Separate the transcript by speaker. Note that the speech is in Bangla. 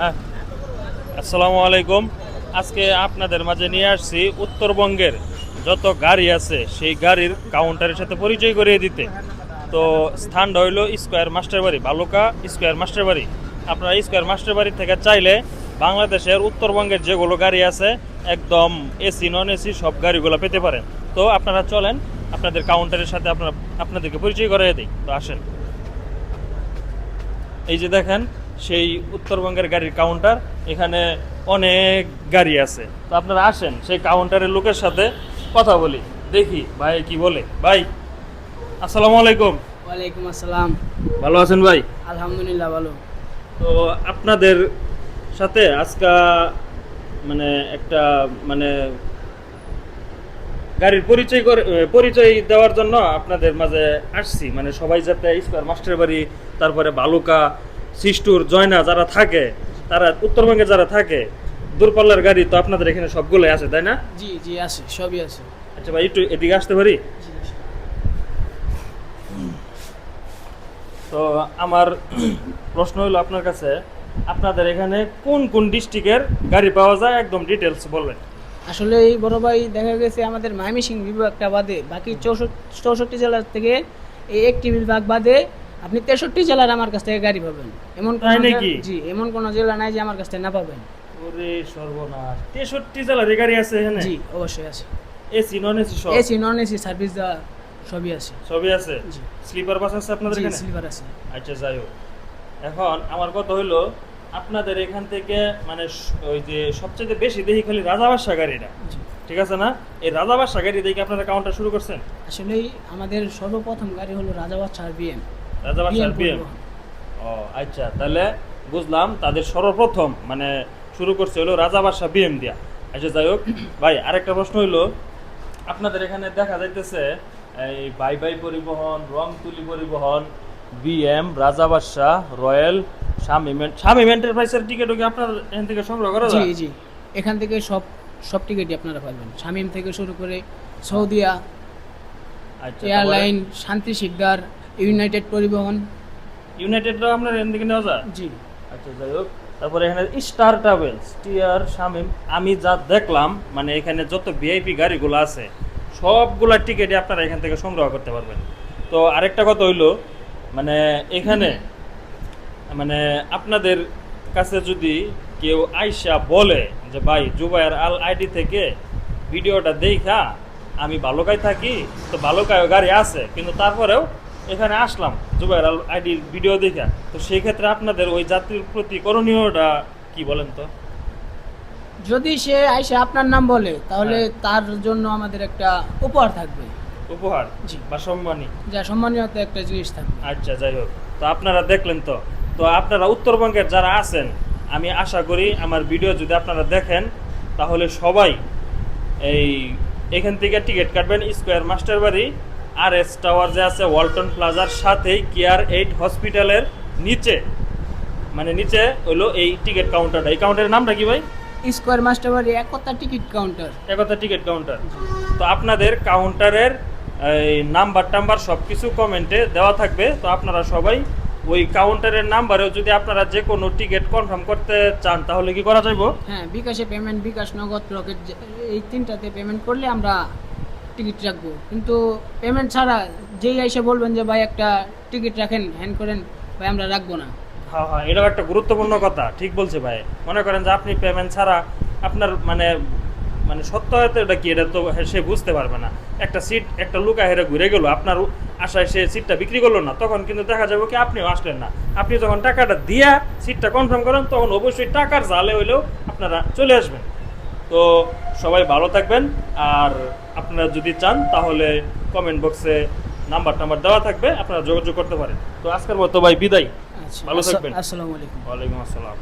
Speaker 1: হ্যাঁ। আসসালামু আলাইকুম। আজকে আপনাদের মাঝে নিয়ে আসছি উত্তরবঙ্গের যত গাড়ি আছে, সেই গাড়ির কাউন্টারের সাথে পরিচয় করিয়ে দিতে। তো স্থানটা হইল স্কোয়ার মাস্টার বাড়ি বালুকা স্কোয়ার মাস্টার বাড়ি আপনারা স্কোয়ার মাস্টার বাড়ি থেকে চাইলে বাংলাদেশের উত্তরবঙ্গের যেগুলো গাড়ি আছে, একদম এসি নন এসি সব গাড়িগুলো পেতে পারেন। তো আপনারা চলেন, আপনাদের কাউন্টারের সাথে আপনারা আপনাদেরকে পরিচয় করিয়ে দিই। তো আসেন। এই যে দেখেন সেই উত্তরবঙ্গের গাড়ির কাউন্টার এখানে অনেক গাড়ি আছে। তো আপনারা আসেন সেই কাউন্টারের লোকের সাথে কথা বলি দেখি ভাই কি বলে। ভাই আসসালামু আলাইকুম।
Speaker 2: ওয়ালাইকুম আসসালাম।
Speaker 1: ভালো আছেন ভাই?
Speaker 2: আলহামদুলিল্লাহ ভালো।
Speaker 1: তো আপনাদের সাথে আজকা মানে একটা মানে গাড়ির পরিচয় করে পরিচয় দেওয়ার জন্য আপনাদের মাঝে আসছি। মানে সবাই যাতে স্কোয়ার মাস্টার বাড়ি তারপরে বালুকা সিস্টুর জয়না যারা থাকে তারা উত্তরবঙ্গে যারা থাকে দূরপাল্লার গাড়ি তো আপনাদের এখানে সবগুলোই আছে তাই না?
Speaker 2: জি জি আছে সবই আছে।
Speaker 1: আচ্ছা ভাই একটু এদিকে আসতে পারি? তো আমার প্রশ্ন হলো আপনার কাছে আপনাদের এখানে কোন কোন ডিস্ট্রিক্টের গাড়ি পাওয়া যায়? একদম ডিটেলস বলবেন।
Speaker 2: আসলে এই বড় ভাই দেখা গেছে আমাদের ময়মনসিং বিভাগটা বাদে বাকি চৌষট্টি চৌষট্টি জেলার থেকে এই একটি বিভাগ বাদে আপনি তেষট্টি জেলার আমার কাছ থেকে গাড়ি পাবেন। এমন
Speaker 1: তাই নাকি?
Speaker 2: জি এমন কোনো জেলা নাই যে আমার কাছ থেকে না পাবেন।
Speaker 1: ওরে সর্বনাশ। তেষট্টি জেলার গাড়ি আছে এখানে?
Speaker 2: জি অবশ্যই আছে।
Speaker 1: এসি নন এসি সব?
Speaker 2: এসি নন এসি সার্ভিস দেওয়া সবই আছে।
Speaker 1: সবই আছে?
Speaker 2: জি।
Speaker 1: স্লিপার বাস আছে আপনাদের
Speaker 2: জি
Speaker 1: এখানে?
Speaker 2: সিলভার আছে।
Speaker 1: আচ্ছা যাই হোক। এখন আমার কথা হইল আপনাদের এখান থেকে মানে স- ওই যে সবচেয়ে বেশি দেখি খালি রাজাবাসা গাড়িটা।
Speaker 2: জি।
Speaker 1: ঠিক আছে না? এই রাজাবাসা গাড়ি দেখে আপনারা কাউন্টার শুরু করছেন?
Speaker 2: আসলেই আমাদের সর্বপ্রথম গাড়ি হলো রাজাবাচ্চার বিএম
Speaker 1: রাজাবাসার ও আচ্ছা তাহলে বুঝলাম তাদের সর্বপ্রথম মানে শুরু করছে হলো রাজাবাসা বিএম দিয়া। আচ্ছা যাই হোক ভাই আরেকটা প্রশ্ন হইল আপনাদের এখানে দেখা যাইতেছে এই বাই বাই পরিবহন রংতুলি পরিবহন বিএম রাজাবাসা রয়্যাল শামিম শামিম এন্টারপ্রাইজের টিকিটও কি আপনার এখান থেকে সংগ্রহ করা
Speaker 2: জি
Speaker 1: যায়?
Speaker 2: জি এখান থেকে সব সব টিকিটই আপনারা পাবেন। শামিম থেকে শুরু করে সৌদিয়া
Speaker 1: আচ্ছা
Speaker 2: এয়ারলাইন শান্তি শিকদার ইউনাইটেড পরিবহন।
Speaker 1: ইউনাইটেডও আপনার এখান থেকে নেওয়া যায়?
Speaker 2: জি।
Speaker 1: আচ্ছা যাই হোক। তারপরে এখানে স্টার ট্রাভেলস টিআর শামিম আমি যা দেখলাম মানে এখানে যত ভিআইপি গাড়িগুলো আছে সবগুলা টিকিটই আপনারা এখান থেকে সংগ্রহ করতে পারবেন। তো আরেকটা কথা হইল মানে এখানে মানে আপনাদের কাছে যদি কেউ আইসা বলে যে ভাই জুবাইয়ের আল আইডি থেকে ভিডিওটা দেখা আমি বালুকায় থাকি তো বালুকায় গাড়ি আছে। কিন্তু তারপরেও এখানে আসলাম জুবাইয়ের আল আইডির ভিডিও দেখা। তো সেই ক্ষেত্রে আপনাদের ওই যাত্রীর প্রতি করণীয়টা কি বলেন তো?
Speaker 2: যদি সে আইসে আপনার নাম বলে তাহলে
Speaker 1: হ্যাঁ।
Speaker 2: তার জন্য আমাদের একটা উপহার থাকবে।
Speaker 1: উপহার
Speaker 2: জি।
Speaker 1: বা সম্মানী।
Speaker 2: যা সম্মানীয় একটা জিনিস থাকবে।
Speaker 1: আচ্ছা যাই হোক। তো আপনারা দেখলেন তো। তো আপনারা উত্তরবঙ্গের যারা আছেন আমি আশা করি আমার ভিডিও যদি আপনারা দেখেন তাহলে সবাই এই এখান থেকে টিকিট কাটবেন স্কোয়ার মাস্টার বাড়ি আর এস টাওয়ার যে আছে ওয়ালটন প্লাজার সাথেই কেয়ার এইট হসপিটালের নিচে। মানে নিচে হলো এই টিকিট কাউন্টারটা। এই কাউন্টারের নামটা কি ভাই?
Speaker 2: স্কোয়ার মাস্টার বাড়ি এক কথা ticket counter.
Speaker 1: Ekota ticket counter. তো আপনাদের কাউন্টারের এই নাম্বার টাম্বার সব কিছু কমেন্টে দেওয়া থাকবে। তো আপনারা সবাই ওই কাউন্টারের নাম্বারেও যদি আপনারা যে কোনো টিকিট কনফার্ম করতে চান তাহলে কি করা যাইব?
Speaker 2: হ্যাঁ বিকাশে পেমেন্ট বিকাশ নগদ রকেট এই তিনটাতে পেমেন্ট করলে আমরা টিকিট রাখব। কিন্তু পেমেন্ট ছাড়া যেই এসে বলবেন যে, ভাই, একটা টিকিট রাখেন হ্যান্ড করেন, ভাই, আমরা রাখব না।
Speaker 1: হ্যাঁ হ্যাঁ এটাও একটা গুরুত্বপূর্ণ কথা, ঠিক বলছে ভাই। মনে করেন যে, আপনি পেমেন্ট ছাড়া আপনার মানে মানে সত্য হয়তো এটা কি, এটা তো সে বুঝতে পারবে না। একটা সিট একটা লুকা হেরে ঘুরে গেল, আপনার আশায় সে সিটটা বিক্রি করল না, তখন কিন্তু দেখা যাবে কি আপনিও আসলেন না। আপনি যখন টাকাটা দিয়া সিটটা কনফার্ম করেন, তখন অবশ্যই টাকার জালে হইলেও আপনারা চলে আসবেন। তো সবাই ভালো থাকবেন। আর আপনারা যদি চান তাহলে কমেন্ট বক্সে নাম্বার টাম্বার দেওয়া থাকবে আপনারা যোগাযোগ করতে পারেন। তো আজকের মতো ভাই বিদায়।
Speaker 2: আচ্ছা।
Speaker 1: ভালো থাকবেন।
Speaker 2: আসসালামু আলাইকুম।
Speaker 1: ওয়ালাইকুম আসসালাম।